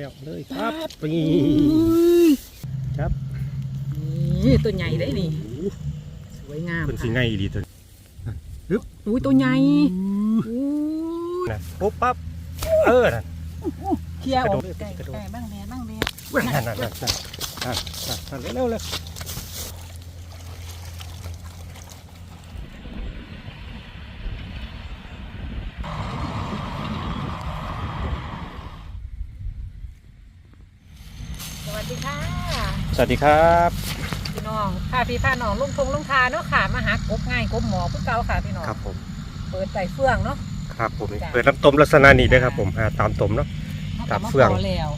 แล้วเลยครับปีครับนี่ตัวใหญ่ได้นี่สวยงามเป็นสีค่ะไงอีดีตัวอุ้ยตัวใหญ่อู้นะปุ๊บปั๊บเออนั่นเคี้ยวกระโดดใกล้กระโดดใกล้บ้างแม่บ้างแม่นั่นนั่นนั่นนั่นนั่นนั่นเร็วๆเลย สวัสดีค่ะ ส วัสดีครับพี่น้องพาพี่พาน้องลุงทงลุงทาเนาะค่ะมาหากบง่ายกบหมอผู้เก่าค่ะพี่น้องครับผม เปิดใส่เฟืองเนาะครับผมจ้ะเปิดน้ำต้มลักษณะนี้ด้วยครับ ผมหาตามต้มเนาะตับเฟืองามาพแล้ว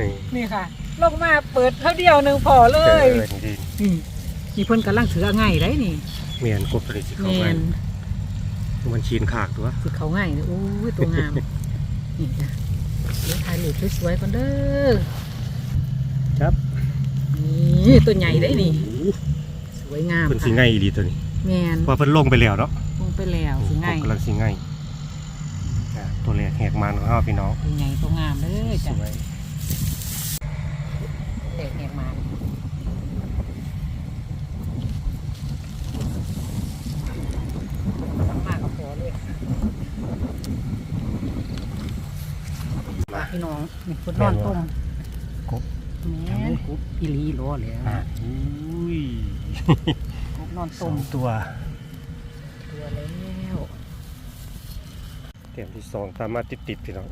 นี่นี่ค่ะ ลงมาเปิดเท่าเดียวหนึ่งพอเลเอยอดีนี่กี่เพิ่นกำลังถือง่ายได้นี่เมียนกบตัวนี้สิแมเขาไว้นมันชีนขากตัวสิเขาง่ายเลยโอ้ยตัวงามนี่จ้ะเดี๋ยวถ่ายรูปสวยๆก่อนเด้อครับนี่ ตัวใหญ่ได้นี่สวยงามเป็นสีค่ะไงอีดีตัวนี้แมนว่าเพิ่นลงไปแล้วเนาะลงไปแล้วสิง่ายกบกำลังสีไงอ่าตัวแรกแหกมันของเราพี่น้องตัวใหญ่ตัวงามเด้อสจ้ะวยเด็กแหกมาทำมากกับพอเลยมาพี่น้องนี่ฟุตนอนต้มกบ แม่นกุบอีหลีรอแล้วอ่าอุ้ยกุบนอนสต้อมงตัวตัวแล้วเตรียมที่สองตามมาติดๆพี่น้อง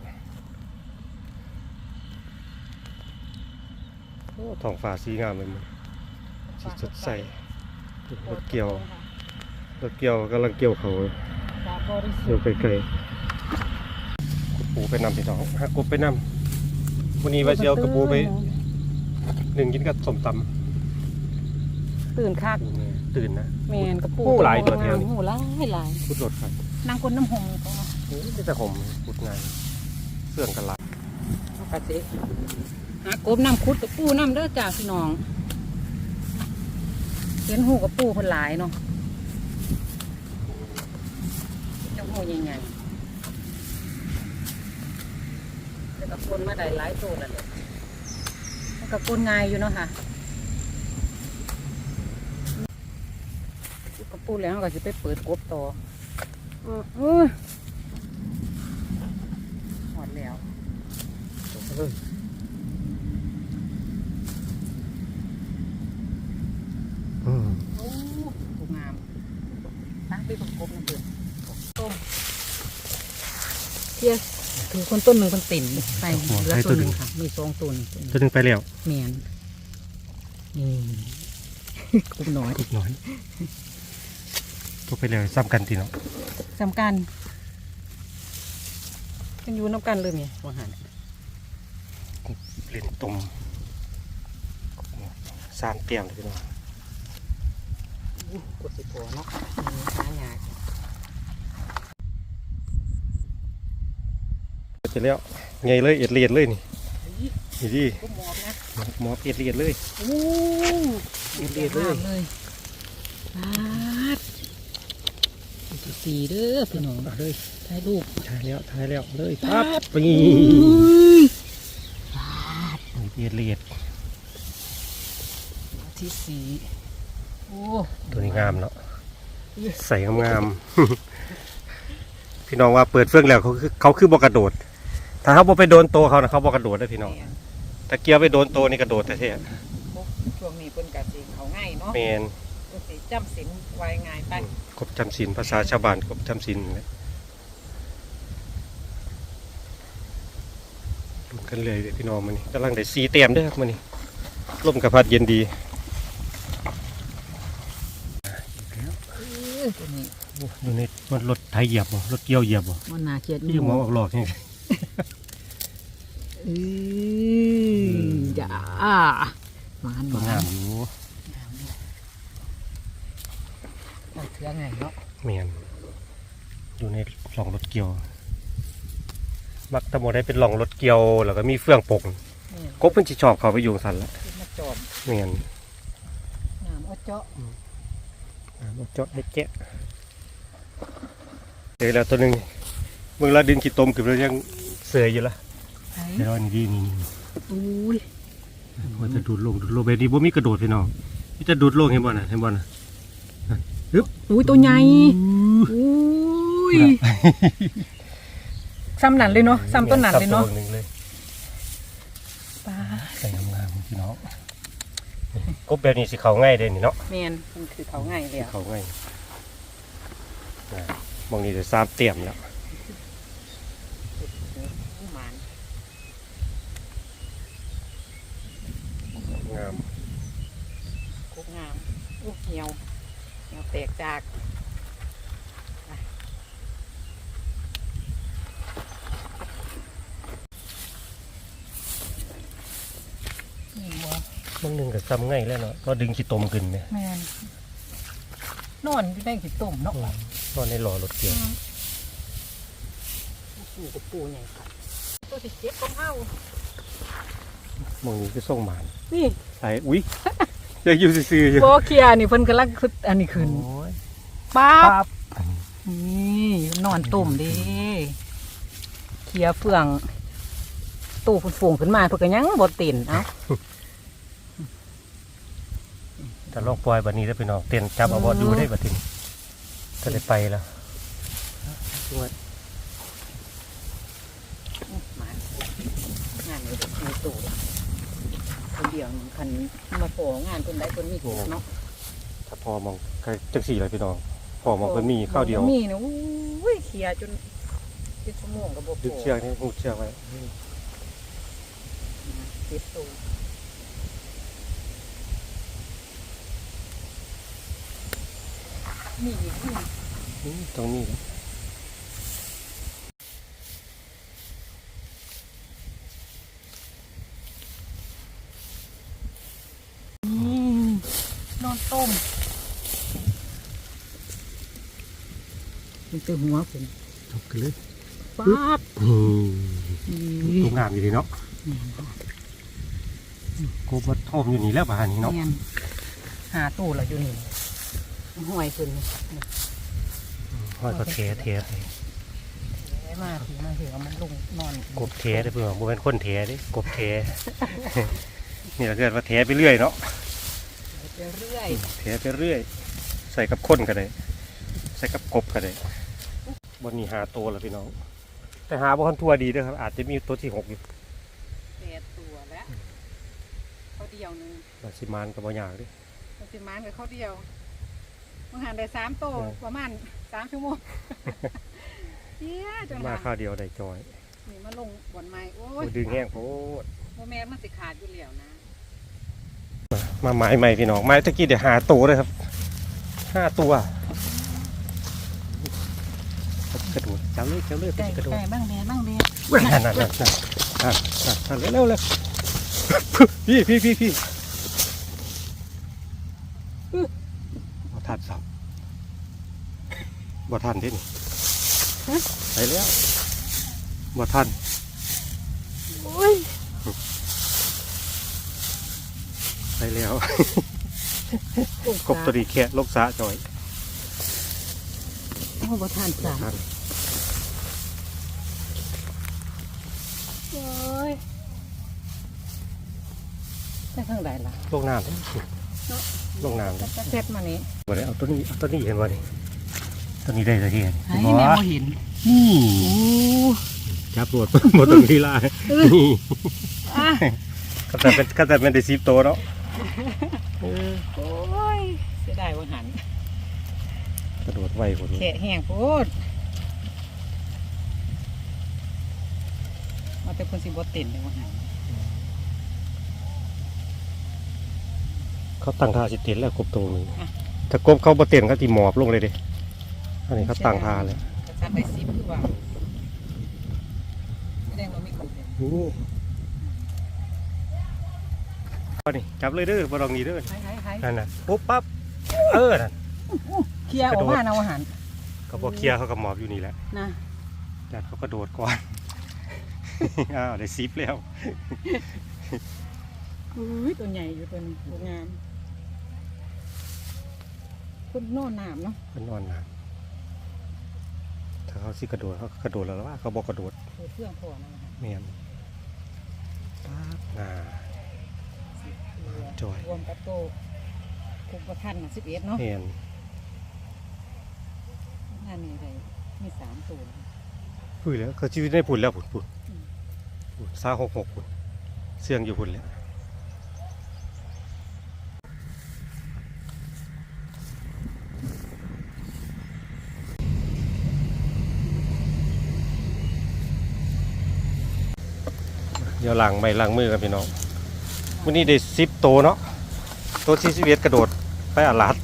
โอ้ท้องฟ้าสีงามเลยมันสีสดใสรถเกี่ยวรถเกี่ยวกำลังเกี่ยวเขาจากบริสุเดี๋ยวทธิ์ไปไกลกระปูไปนำพี่น้องหากบไปนำวันนี้ว่าสิเชียวกระปูไป หนึ่งกินกับสมตตื่นคักำตื่นนะ แมนกระปูหูหลายตัวเดียวนี่หูหลายหลายพุดรถครับนางคนน้ำหงของเรานี่จะผมพุดงานเสื่องกันละเอากระเจ๊หากบน้ำคุดกับปูน้ำเด้อจ้าพี่น้องเห็นหูกับปูคนหลายเนาะเจ้าหูใหญ่ๆแล้วก็คนมาได้หลายตัวแล้วเนี่ย มันก็คนง่ายอยู่เนาะค่ะกับปูแล้วก็จะไปเปิดกบต่อเออเอยหอดแล้วอืมโอ้ถูกงามตั้งไปประกบนะเพื่อนต้มเทีย ถือคนต้นหนึ่งคนติ่นใส่เหลือตัวหนึ่งค่ะ มีสองตัวหนึ่งตัวหนึ่งตัวหนึงไปแล้วเมียนนี่คุบน้อยทุกน้อยตัวไปแล้วซ้ำกันทีเนาะสำคัญกันอยู่น้ำกันเลยเนี่ยว่าหันเล่นตมสามเตียมเลยพี่น้องอู้กดสิพอเนาะ มีหาหยาดจะแล้วไงเลยเอ็ดเลียดเลยนี่นี่ดิก็หมอบนะหมอบเอ็ดเลียดเลยโอ้เอ็ดเลียดเลยเลยปาดตัวสีเด้อพี่น้องเอาเลยถ่ายรูปถ่ายแล้วถ่ายแล้วเลยปั๊ปั๊บบปีเอ็ดเลียดที่สีโอ้ตัวนี้งามเนาะใส่งามๆพี่น้องว่าเปิดเฟื่องแล้วเขาคือเขาคือบอกกระโดด ถ้าเขาบอกไปโดนโตวเขานะเขาบอกกระโดดได้อพี่น้องแม่นถ้าเกียวไปโดนโตวนี่กระโดดแต่เท่ช่วงนี้เพิ่นกะสิเขาง่ายเนาะเมนเพิ่นสิจำสินไว้ง่ายไปกบจำศีลภาษาชาวบ้านกบจำศีลนั่นแหละดูกันเลยเด้อพี่น้องมันนี่กำลังได้สีเต็มเด้อครับมันนี่ลมกับพัดเย็นดีเออตัวนี้โอ้ดูนี่มันรถไถเหยียบบ่รถเกี่ยวเหยียบบ่มันน่าเกลียดที่หมอออกหลอกนี่ เออจ้ามันตัวมางามอยู่เอาเถื่อไงเนาะเมียนอยู่ในหล่องรถเกี่ยว มักตะโมได้เป็นหล่องรถเกี่ยว แล้วก็มีเฟื่องปกนี่กบเพิ่นสิชอบเขาไปอยู่สันละขึ้นมาจอมเมียนน้ำเอาเจาะอ่ารถเจาะให้แกะเจอแล้วตัวหนึงเมึงละดินขี้ตมเกือบแล้วยังเสยอยู่ละ เดี๋ยวอันนี้ดีนี่อุ้ยว่าจะดูดลงดูดลงแบบนี้บ่มีกระโดดพี่น้องมีแต่ดูดลงเห็นบ่น่ะเห็นบ่น่ะอุ้ยตัวใหญ่อุ้ยซ้ำหนันเลยเนาะซ้ำต้นหนันเลยเนาะซ้ำตัวหนึ่งเลยปลาใส่งามๆพี่น้องกบแบบนี้สิเขาง่ายเด้นี่เนาะแมนมันคือเขาง่ายเลยอะเขาง่ายอะมองนี่จะทราบเตรียมแล้ว หมาน งาม คุกงามอู้ เหี่ยวเหี่ยวแตกจากนี่วัวบางหนึงก็ซ้ำง่ายแล้วเนาะก็ดึงขี้ตมขึ้นเนี่ยแมนนอนที่ได้ขี้ตุ่มเนาะตอนในหล่อรถเกี่ยวปูกับปูใหญ่ค่ะตัวที่เจ็บของเฮามองนี้ก็ส่งหมานนี่ไอ้ อุ้ยยังอยู่ซื่อๆอยู่โบเคียนี่เพิ่นกำลังคืออันนี้ขึ้นโอ้ยปั๊บปั๊บนี่นอนตุ่มเดิเคลียร์เฟือง ตู้ฝุ่นฝูงขึ้นมาเพื่อก็ยังบ่ตินเอ้าแต่ลองปล่อยบัดนี้ได้อพี่น้องเต้นจับเอาบอดูได้บัดทีนี้จะได้ไปแล้วหมางานอยู่ในตู้ คนเดียวหนึ่งคันมาโผงานคนใดคนมีกิจเนาะถ้าพอมองใครจังสี่เลยพี่น้องพอมองเพิ่นมีข้าวเดียวมีนะอุ้ยเคลียร์จนเป็นชั่วโมงกับบ่ดึงเชือกนี่หูเชือกไว้ติดตู้มีอีกมีอืมตรงนี้นอนต้ม มันตื่นหัวผมจบกันเลยป๊าบอืมตรงงามอยู่ดีเนาะกูมาท่อมอยู่นี่แล้วป่านนี้เนาะแม่นหาตู้เราอยู่นี่ห่วยขึ้นห้อยก็เทเทเทได้มาถึงมาถึงเอามันลงนอน กบเทได้อเพื่อนบ่เป็นคนเทเดิกบเทนี่เราเกิดว่าเทไปเรื่อยเนาะไปเรื่อยเทไปเรื่อยใส่กับข้นก็ได้ ใส่กับกบก็ได้ บนนี้หาตัวแล้วพี่น้อง แต่หาบ่ทันทั่วดีเด้อครับ อาจจะมีตัวที่หกอยู่แปดตัวแล้วเขาเดียวหนึงมาสิมานกับบ่ยากเดิมันสิมานกับเขาเดียวมันหันได้สามโตวเออประมาณสามชั่วโมงเย้จนมาหาข้าวเดียวได้จอยนี่มาลงบนไม้โอ้โอ้ยยดึงแห้งโพดโมแมนมันสิขาดอยู่แล้วนะมาไม้ใหม่พี่น้องไม้ตะกี้เดี๋ยวหาตัวเลยครับห้าตัว กระโดดจับเลยจับเลยไก่กระโดดไก่บ้างแม่บ้างแม่นั่นนั่นนั่นนั่นอะอะอะเร็วเร็วพี่พี่พี่พี่บ่ทันสับบ่ทันที่นี่ไปแล้วบ่ทันโอ้ยไปแล้วกบตัวดีแค่ลกสาจอย โอ้บ่ทานสามทันโอ้ยไปทางใดล่ะลงน้ำเด้อลงน้ำเด้อจะเซ็ตมานี้บ่ได้เอาตัวนี้เอาตัวนี้เห็นบ่นี่ตัวนี้ได้ตะเทียนให้แม่บ่เห็นนี่โอ้จับรวดบ่ต้องลีลานี่อะก็แต่เป็นก็แต่เป็นได้10ตัวเนาะโอ้ยเสียดายว่าหัน กระโดดไวกว่านี้แขะแห้งโพดมาแต่คนสิบ่เต้นเลยว่าหันเขาตั้งท่าสิเต้นแล้วกบตัวนี้ถ้ากบเขาบ่เต้นเขาสิหมอบลงเลยเด้อันนี้เขาตั้งท่าเลยกระชันได้สิบคือว่าแสดงว่ามีคนเต้นนี่เอานี่จับเลยเด้อบ่ต้องหนีเด้อหายหายหายนั่นน่ะปุ๊บปั๊บเออนั่น เคลียร์ออกมานะว่าหันก็บ่เคลียร์เขาก็หมอบอยู่นี่แหละนะแต่เขากระโดดก่อนอ้าวได้ซิปแล้วอุ้ยตัวใหญ่อยู่ตัวนี้ตัวงามคนนอนน้ำเนาะมันนอนนานถ้าเขาสิกระโดดเขาก็กระโดดแล้วว่าเขาบอกกระโดดตัวเพื่องพอนะว่าหันเมียนอ่าจอยรวมกับโตคุมประทันสิบเอ็ดเนาะเห็น นั่นนี่เลยมีสามตัวพูดแล้วเขาชีวิตได้ผุนแล้วผุนผุนอืมผุนซาหกหกผุนเสื่องอยู่ผุนแล้วเดี๋ยวล้างไม่ล้างมือกันพี่น้องวันนี้ได้สิบโตเนาะโตัวที่สิบเอ็ดกระโดดไปอาลัด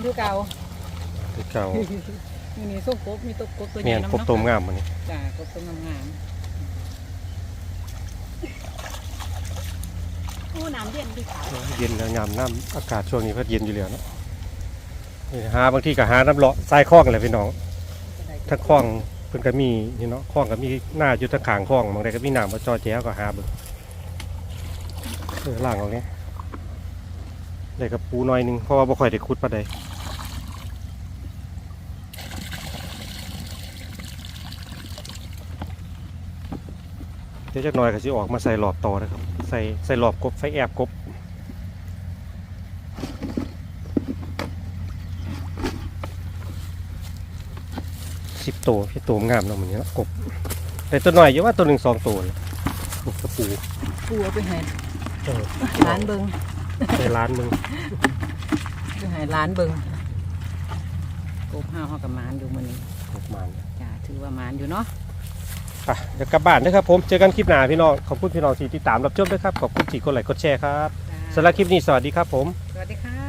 มาดูเก่าที่เก่ามีนี่ส้มกบมีตบกบตัวใหเมีญ่ยนน้ำกบต้มงามมันนี้จ้ากบตัวงามโอ้น้ำเย็นดีขาวเย็นแล้วยามน้ำอากาศช่วงนี้ก็เย็นอยู่แล้วเนาะนี่หาบางทีก็หาน้ำเลาะทรายคลองแหละพี่น้องทั้งคลองเพิ่นก็มีนี่เนาะคลองก็มีหน้าอยู่ทั้งขางคลองบางใดก็มีน้ำมาจอแจ้วก็หาเบิ่งเออล่างเอาเนี้ยได้กับปูหน่อยหนึงเพราะว่าบ่ค่อยได้ขุดปานใด ดี๋ยวจักหน่อยก็สิออกมาใส่หลอบต่อนะครับ ใส่ใส่หลอบกบใส่แอบกบสิบตัวพี่ตัวงามเนาะเหมือนเนี้ยกบ แต่ตัวหน่อยอยู่ว่าตัวหนึ่งสองตัวเลยกบกระปูปูเอาไปให้เออร้านเบิงในร้านมึงไปให้ร้านเบิงกบห้าวเฮากับมานอยู่มื้อนี้กบมันจ้าถือว่ามานอยู่เนาะ ไปเดี๋ยวกลับบ้านนะครับผม เจอกันคลิปหน้าพี่น้อง ขอบคุณพี่น้องที่ติดตามรับชมด้วยครับ ขอบคุณที่กดไลค์กดแชร์ครับจ้าสำหรับคลิปนี้สวัสดีครับผม สวัสดีค่ะ